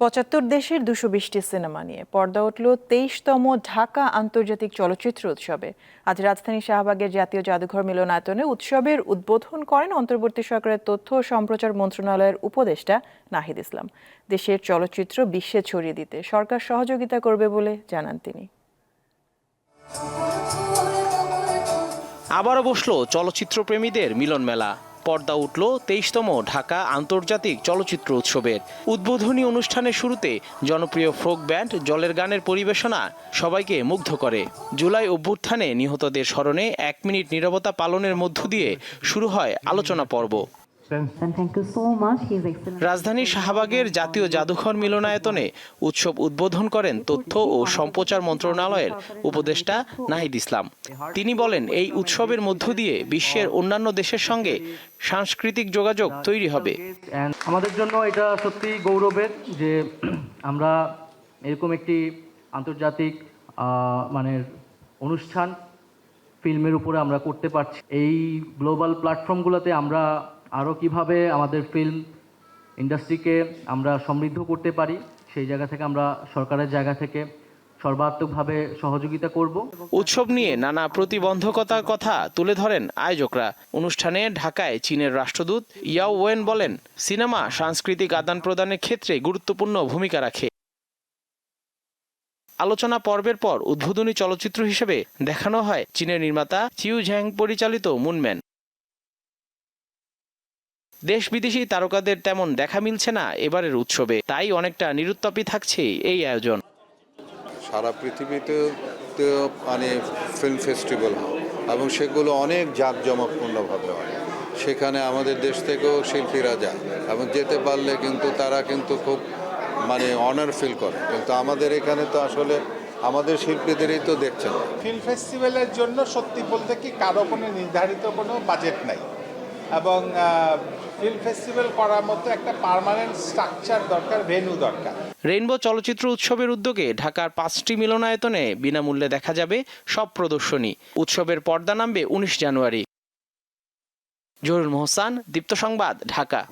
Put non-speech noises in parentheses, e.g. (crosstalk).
পঁচাত্তর দেশের দুশো বিশটি সিনেমা নিয়ে পর্দা উঠল তেইশতম ঢাকা আন্তর্জাতিক চলচ্চিত্র উৎসবে। আজ রাজধানী শাহবাগের জাতীয় জাদুঘর মিলনায়তনে উৎসবের উদ্বোধন করেন অন্তর্বর্তী সরকারের তথ্য ও সম্প্রচার মন্ত্রণালয়ের উপদেষ্টা নাহিদ ইসলাম। দেশের চলচ্চিত্র বিশ্বে ছড়িয়ে দিতে সরকার সহযোগিতা করবে বলে জানান তিনি। আবারও বসল চলচ্চিত্র প্রেমীদের মিলন মেলা পর্দা উঠল তেইশতম ঢাকা আন্তর্জাতিক চলচ্চিত্র উৎসবের। উদ্বোধনী অনুষ্ঠানের শুরুতে জনপ্রিয় ফোক ব্যান্ড জলের গানের পরিবেশনা সবাইকে মুগ্ধ করে। জুলাই অভ্যুত্থানে নিহতদের স্মরণে এক মিনিট নিরবতা পালনের মধ্য দিয়ে শুরু হয় আলোচনা পর্ব। রাজধানীর শাহবাগের জাতীয় জাদুঘর মিলনায়তনে উৎসব উদ্বোধন করেন তথ্য ও সম্প্রচার মন্ত্রণালয়ের উপদেষ্টা নাহিদ ইসলাম। তিনি বলেন এই উৎসবের মধ্য দিয়ে বিশ্বের অন্যান্য দেশের সঙ্গে সাংস্কৃতিক যোগাযোগ তৈরি হবে। আমাদের জন্য এটা সত্যি গৌরবের যে (clears throat) আমরা এরকম একটি আন্তর্জাতিক মানে অনুষ্ঠান ফিল্মের উপরে আমরা করতে পারছি। এই গ্লোবাল প্ল্যাটফর্মগুলোতে আমরা আরও কীভাবে আমাদের ফিল্ম ইন্ডাস্ট্রিকে আমরা সমৃদ্ধ করতে পারি, সেই জায়গা থেকে আমরা সরকারের জায়গা থেকে সর্বাত্মকভাবে সহযোগিতা করব। উৎসব নিয়ে নানা প্রতিবন্ধকতার কথা তুলে ধরেন আয়োজকরা। অনুষ্ঠানে ঢাকায় চীনের রাষ্ট্রদূত ইয়াও ওয়েন বলেন, সিনেমা সাংস্কৃতিক আদান প্রদানের ক্ষেত্রে গুরুত্বপূর্ণ ভূমিকা রাখে। আলোচনা পর্বের পর উদ্বোধনী চলচ্চিত্র হিসেবে দেখানো হয় চীনের নির্মাতা চিউ ঝ্যাং পরিচালিত মুনম্যান। দেশ বিদেশি তারকাদের তেমন দেখা মিলছে না এবারের উৎসবে তাই অনেকটা নিরুত্তাপই থাকছে এই আয়োজন। সারা পৃথিবীতে তো মানে ফিল্ম ফেস্টিভ্যাল হয় এবং সেগুলো অনেক জাঁকজমকপূর্ণভাবে হয়। সেখানে আমাদের দেশ থেকেও শিল্পীরা যায় এবং যেতে পারলে কিন্তু তারা কিন্তু খুব মানে অনার ফিল করে। কিন্তু আমাদের এখানে তো আসলে আমাদের শিল্পীদেরই তো দেখছেন। ফিল্ম ফেস্টিভ্যালের জন্য সত্যি বলতে কি কারও কোনো নির্ধারিত কোনো বাজেট নাই। এবং ফিল্ম ফেস্টিভ্যাল করার মতো একটা পারমানেন্ট স্ট্রাকচার দরকার ভেন্যু দরকার। রেইনবো চলচ্চিত্র উৎসবের উদ্যোগে ঢাকার পাঁচটি মিলনায়তনে বিনামূল্যে দেখা যাবে সব প্রদর্শনী। উৎসবের পর্দা নামবে উনিশ জানুয়ারি। জহুরুল মোহসান, দীপ্ত সংবাদ, ঢাকা।